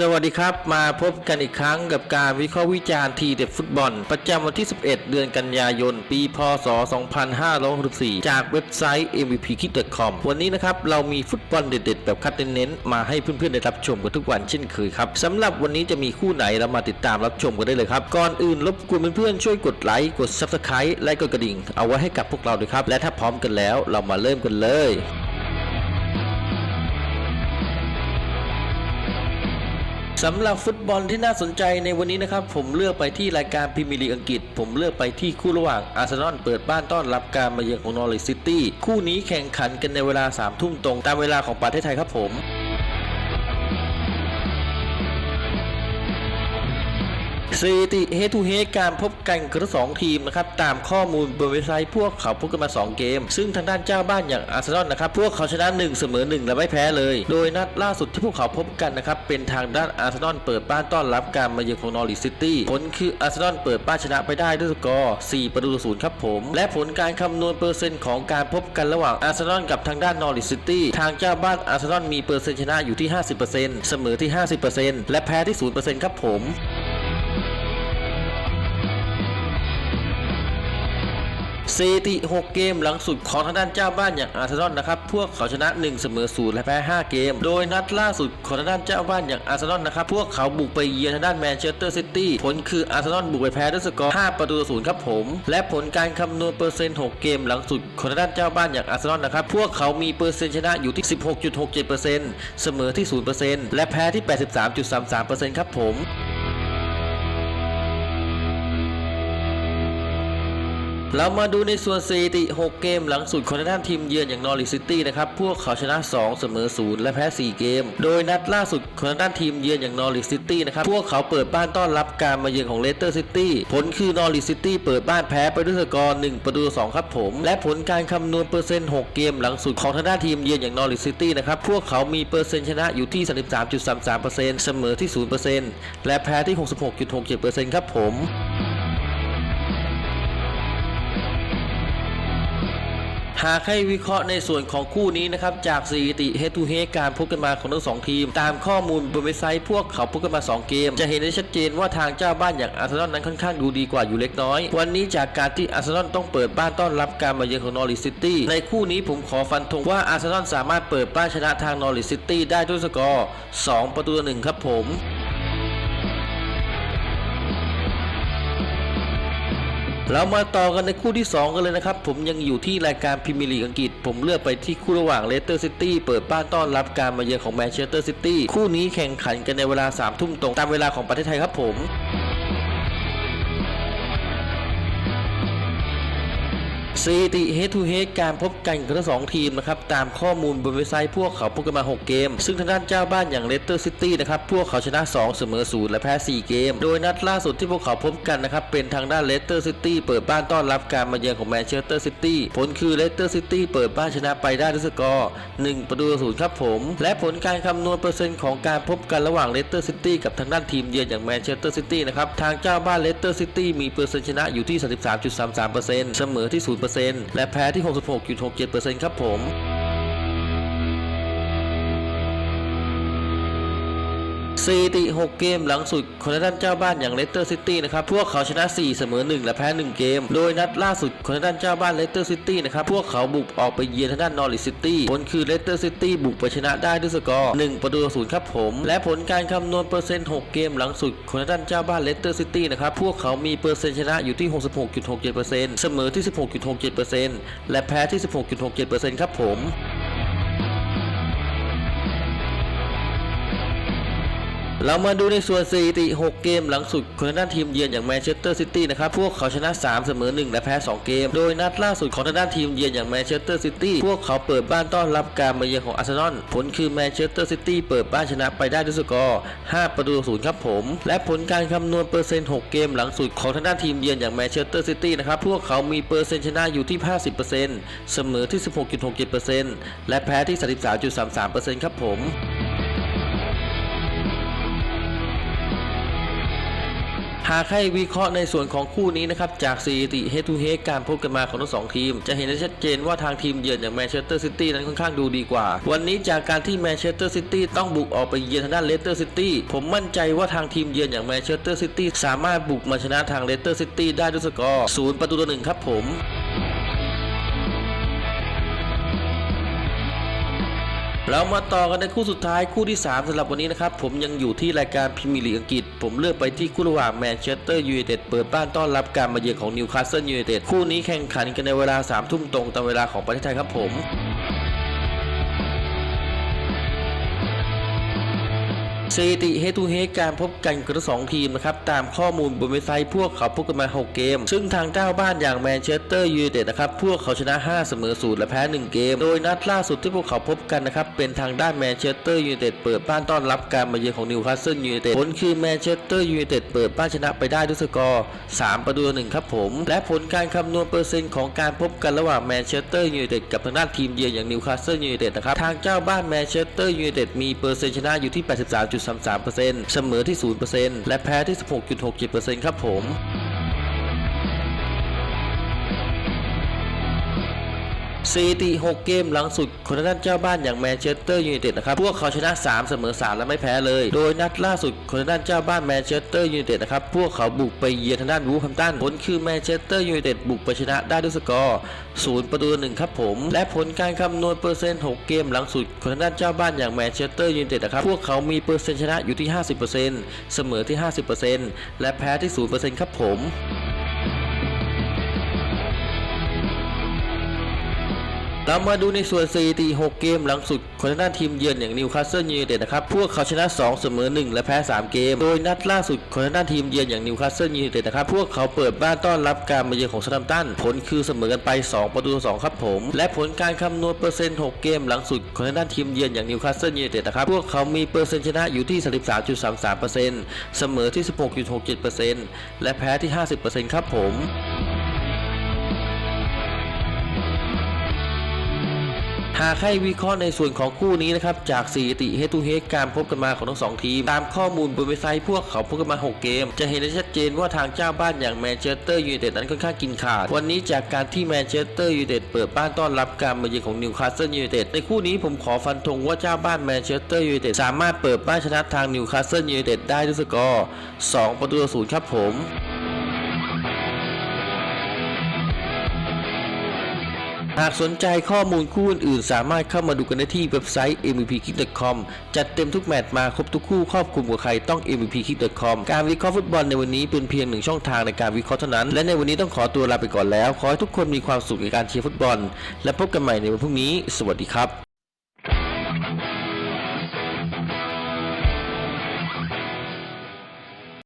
สวัสดีครับ มาพบกันอีกครั้งกับการวิเคราะห์วิจารณ์ทีเด็ดฟุตบอล ประจำวันที่ 11 เดือนกันยายน ปีพศ 2564 จากเว็บไซต์ mvpkick.com วันนี้นะครับ เรามีฟุตบอลเด็ด ๆ แบบคัดเน้นๆมาให้เพื่อนๆ ได้รับชมกันทุกวันเช่นเคยครับสำหรับวันนี้จะมีคู่ไหนเรามาติดตามรับชมกันได้เลยครับ ก่อนอื่นรบกวนเพื่อนๆช่วยกดไลค์กด subscribe และกดกระดิ่ง เอาไว้ให้กับพวกเราด้วยครับและถ้าพร้อมกันแล้วเรามาเริ่มกันเลย สำหรับฟุตบอลที่น่าสนใจในวันนี้นะครับ ผมเลือกไปที่รายการพรีเมียร์ลีกอังกฤษ ผมเลือกไปที่คู่ระหว่างอาร์เซนอลเปิดบ้านต้อนรับการมาเยือนของนอริสซิตี้คู่นี้แข่งขันกันในเวลา3ามทุ่มตรงตามเวลาของประเทศไทยครับผม สถิติเฮทูเฮการพบกันของทั้งสองทีมนะครับตามข้อมูลบนเว็บไซต์พวกเขาพบกันมา 2 เกม ซึ่งทางด้านเจ้าบ้านอย่างอาร์เซนอลนะครับพวกเขาชนะ1เสมอ1และไม่แพ้เลย โดยนัดล่าสุดที่พวกเขาพบกันนะครับเป็นทางด้านอาร์เซนอลเปิดบ้านต้อนรับการมาเยือนของนอริสซิตี้ผลคืออาร์เซนอลเปิดบ้านชนะไปได้ด้วยสกอร์4ประตูต่อศูนย์ครับผม และผลการคำนวณเปอร์เซ็นต์ของการพบกันระหว่างอาร์เซนอลกับทางด้านนอริสซิตี้ทางเจ้าบ้านอาร์เซนอลมีเปอร์เซ็นต์ชนะอยู่ที่ 50%เสมอที่ 50%และแพ้ที่ 0%ครับผม สถิติ 6 เกมหลังสุดของทางด้านเจ้าบ้านอย่างอาร์เซนอลนะครับ พวกเขาชนะ 1 เสมอ 0 และแพ้ 5 เกม โดยนัดล่าสุดของทางด้านเจ้าบ้านอย่างอาร์เซนอลนะครับ พวกเขาบุกไปเยือนทางด้านแมนเชสเตอร์ซิตี้ ผลคืออาร์เซนอลบุกไปแพ้ด้วยสกอร์ 5 ประตูต่อ0ครับผม และผลการคำนวณเปอร์เซ็นต์ 6 เกมหลังสุดของทางด้านเจ้าบ้านอย่างอาร์เซนอลนะครับ พวกเขามีเปอร์เซ็นต์ชนะอยู่ที่ 16.67%เสมอที่ 0%และแพ้ที่ 83.33%ครับผม เรามาดูในส่วนสถิติ 6 เกมหลังสุดของทางด้านทีมเยือนอย่างนอริสซิตี้นะครับพวกเขาชนะ 2 เสมอ 0 และแพ้ 4 เกม โดยนัดล่าสุดของทางด้านทีมเยือนอย่างนอริสซิตี้นะครับพวกเขาเปิดบ้านต้อนรับการมาเยือนของเลสเตอร์ซิตี้ผลคือนอริสซิตี้เปิดบ้านแพ้ไปด้วยสกอร์ 1 ประตู 2 ครับผม และผลการคำนวณเปอร์เซ็นต์ 6 เกมหลังสุดของทางด้านทีมเยือนอย่างนอริสซิตี้นะครับพวกเขามีเปอร์เซ็นต์ชนะอยู่ที่ 33.33%เสมอที่ 0%และแพ้ที่ 66.67%ครับผม หากให้วิเคราะห์ในส่วนของคู่นี้นะครับจากสถิติ head to head การพบกันมาของทั้งสองทีม ตามข้อมูลบนเว็บไซต์พวกเขาพบกันมา 2 เกม จะเห็นได้ชัดเจนว่าทางเจ้าบ้านอย่างอาร์เซนอลนั้นค่อนข้างดูดีกว่าอยู่เล็กน้อย วันนี้จากการที่อาร์เซนอลต้องเปิดบ้านต้อนรับการมาเยือนของนอริสซิตี้ในคู่นี้ผมขอฟันธงว่าอาร์เซนอลสามารถเปิดบ้านชนะทางนอริสซิตี้ได้ด้วยสกอร์ 2 ประตูต่อหนึ่งครับผม เรามาต่อกันในคู่ที่ 2 กันเลยนะครับ ผมยังอยู่ที่รายการพรีเมียร์ลีกอังกฤษ ผมเลือกไปที่คู่ระหว่างเลสเตอร์ซิตี้เปิดบ้านต้อนรับการมาเยือนของแมนเชสเตอร์ซิตี้คู่นี้แข่งขันกันในเวลา3ทุ่มตรงตามเวลาของประเทศไทยครับผม สถิติ head to head การพบกันของทั้งสองทีมนะครับตามข้อมูลบนเว็บไซต์พวกเขาพบกันมา 6 เกม ซึ่งทางด้านเจ้าบ้านอย่างเลสเตอร์ซิตี้นะครับพวกเขาชนะ 2 เสมอ0และแพ้ 4 เกม โดยนัดล่าสุดที่พวกเขาพบกันนะครับเป็นทางด้านเลสเตอร์ซิตี้เปิดบ้านต้อนรับการมาเยือนของแมนเชสเตอร์ซิตี้ผลคือเลสเตอร์ซิตี้เปิดบ้านชนะไปได้ด้วยสกอร์1ประตูต่อศูนย์ครับผม และผลการคำนวณเปอร์เซ็นต์ของการพบกันระหว่างเลสเตอร์ซิตี้กับทางด้านทีมเยือนอย่างแมนเชสเตอร์ซิตี้นะครับทางเจ้าบ้านเลสเตอร์ซิตี้มีเปอร์เซ็นต์ชนะอยู่ที่ 33.33%เสมอที่0%และแพ้ที่ 66.67%ครับผม สติ 6 เกมหลังสุดของทางด้านเจ้าบ้านอย่างเลสเตอร์ซิตี้นะครับพวกเขาชนะ 4 เสมอ 1 และแพ้ 1 เกม โดยนัดล่าสุดของทางด้านเจ้าบ้านเลสเตอร์ซิตี้นะครับพวกเขาบุกออกไปเยือนทางด้านนอริสซิตี้ผลคือเลสเตอร์ซิตี้บุกไปชนะได้ด้วยสกอร์ 1 ประตูต่อศูนย์ครับผม และผลการคำนวณเปอร์เซ็นต์ 6 เกมหลังสุดของทางด้านเจ้าบ้านเลสเตอร์ซิตี้นะครับพวกเขามีเปอร์เซ็นต์ชนะอยู่ที่ 66.67%เสมอที่ 16.67%และแพ้ที่ 16.67%ครับผม เรามาดูในส่วนสถิติ 6 เกมหลังสุดของทางด้านทีมเยือนอย่างแมนเชสเตอร์ซิตี้นะครับ พวกเขาชนะ 3 เสมอ 1 และแพ้ 2 เกม โดยนัดล่าสุดของทางด้านทีมเยือนอย่างแมนเชสเตอร์ซิตี้พวกเขาเปิดบ้านต้อนรับการมาเยือนของอาร์เซนอลผลคือแมนเชสเตอร์ซิตี้เปิดบ้านชนะไปได้ด้วยสกอร์ 5 ประตูต่อศูนย์ครับผม และผลการคำนวณเปอร์เซ็นต์ 6 เกมหลังสุดของทางด้านทีมเยือนอย่างแมนเชสเตอร์ซิตี้นะครับ พวกเขามีเปอร์เซ็นต์ชนะอยู่ที่ 50%เสมอที่ 16.67%และแพ้ที่ 33.33%ครับผม หากให้วิเคราะห์ในส่วนของคู่นี้นะครับจากสถิติ head to head การพบกันมาของทั้งสองทีม จะเห็นได้ชัดเจนว่าทางทีมเยือนอย่างแมนเชสเตอร์ซิตี้นั้นค่อนข้างดูดีกว่า วันนี้จากการที่แมนเชสเตอร์ซิตี้ต้องบุกออกไปเยือนทางด้านเลสเตอร์ซิตี้ผมมั่นใจว่าทางทีมเยือนอย่างแมนเชสเตอร์ซิตี้สามารถบุกมาชนะทางเลสเตอร์ซิตี้ได้ด้วยสกอร์ศูนย์ประตูต่อหนึ่งครับผม เรามาต่อกันในคู่สุดท้ายคู่ที่ 3สำหรับวันนี้นะครับ ผมยังอยู่ที่รายการพรีเมียร์ลีกอังกฤษ ผมเลือกไปที่คู่ระหว่างแมนเชสเตอร์ยูไนเต็ดเปิดบ้านต้อนรับการมาเยือนของนิวคาสเซิลยูไนเต็ดคู่นี้แข่งขันกันในเวลา3ทุ่มตรงตามเวลาของประเทศไทยครับผม สถิติ head to head การพบกันของทั้งสองทีมนะครับตามข้อมูลบนเว็บไซต์พวกเขาพบกันมา 6 เกม ซึ่งทางเจ้าบ้านอย่างแมนเชสเตอร์ยูไนเต็ดนะครับพวกเขาชนะ 5 เสมอ0และแพ้ 1 เกม โดยนัดล่าสุดที่พวกเขาพบกันนะครับเป็นทางด้านแมนเชสเตอร์ยูไนเต็ดเปิดบ้านต้อนรับการมาเยือนของนิวคาสเซิลยูไนเต็ดผลคือแมนเชสเตอร์ยูไนเต็ดเปิดบ้านชนะไปได้ด้วยสกอร์ 3 ประตูต่อหนึ่งครับผม และผลการคำนวณเปอร์เซ็นต์ของการพบกันระหว่างแมนเชสเตอร์ยูไนเต็ดกับทางด้านทีมเยือนอย่างนิวคาสเซิลยูไนเต็ดนะครับทางเจ้าบ้านแมนเชสเตอร์ยูไนเต็ดมีเปอร์เซ็นต์ชนะอยู่ที่83.33%เสมอที่ 0%และแพ้ที่ 16.67%ครับผม สถิติ6 เกมหลังสุดคนทางด้านเจ้าบ้านอย่างแมนเชสเตอร์ยูไนเต็ดนะครับ พวกเขาชนะ 3 เสมอ 3 และไม่แพ้เลย โดยนัดล่าสุดคนทางด้านเจ้าบ้านแมนเชสเตอร์ยูไนเต็ดนะครับ พวกเขาบุกไปเยือนทางด้านวูฟแฮมตันผลคือแมนเชสเตอร์ยูไนเต็ดบุกไปชนะได้ด้วยสกอร์ 0 ประตูต่อหนึ่งครับผม และผลการคำนวณเปอร์เซ็นต์ 6 เกมหลังสุดคนทางด้านเจ้าบ้านอย่างแมนเชสเตอร์ยูไนเต็ดนะครับ พวกเขามีเปอร์เซ็นต์ชนะอยู่ที่ 50%เสมอที่ 50%และแพ้ที่ 0%ครับผม เรามาดูในส่วนสถิติ6เกมหลังสุดของทางด้านทีมเยือนอย่างนิวคาสเซิลยูไนเต็ดนะครับ พวกเขาชนะ 2 เสมอ 1 และแพ้ 3 เกม โดยนัดล่าสุดของทางด้านทีมเยือนอย่างนิวคาสเซิลยูไนเต็ดนะครับ พวกเขาเปิดบ้านต้อนรับการมาเยือนของซัมตัน ผลคือเสมอกันไป 2 ประตูต่อ2ครับผม และผลการคำนวณเปอร์เซ็นต์ 6 เกมหลังสุดของทางด้านทีมเยือนอย่างนิวคาสเซิลยูไนเต็ดนะครับ พวกเขามีเปอร์เซ็นต์ชนะอยู่ที่ 33.33%เสมอที่ 16.67%และแพ้ที่ 50%ครับผม หากให้วิเคราะห์ในส่วนของคู่นี้นะครับจากสถิติ head to head การพบกันมาของทั้งสองทีม ตามข้อมูลบนเว็บไซต์พวกเขาพบกันมา 6 เกม จะเห็นได้ชัดเจนว่าทางเจ้าบ้านอย่างแมนเชสเตอร์ยูไนเต็ดนั้นค่อนข้างกินขาด วันนี้จากการที่แมนเชสเตอร์ยูไนเต็ดเปิดบ้านต้อนรับการมาเยือนของนิวคาสเซิลยูไนเต็ดในคู่นี้ผมขอฟันธงว่าเจ้าบ้านแมนเชสเตอร์ยูไนเต็ดสามารถเปิดบ้านชนะทางนิวคาสเซิลยูไนเต็ดได้ด้วยสกอร์ 2 ประตูต่อศูนย์ครับผม หากสนใจข้อมูลคู่อื่นๆสามารถเข้ามาดูกันได้ที่เว็บไซต์ mvpkick.com จัดเต็มทุกแมตช์มาครบทุกคู่ครอบคลุมกว่าใครต้อง mvpkick.com การวิเคราะห์ฟุตบอลในวันนี้เป็นเพียงหนึ่งช่องทางในการวิเคราะห์เท่านั้น และในวันนี้ต้องขอตัวลาไปก่อนแล้ว ขอให้ทุกคนมีความสุขในการเชียร์ฟุตบอล และพบกันใหม่ในวันพรุ่งนี้ สวัสดีครับ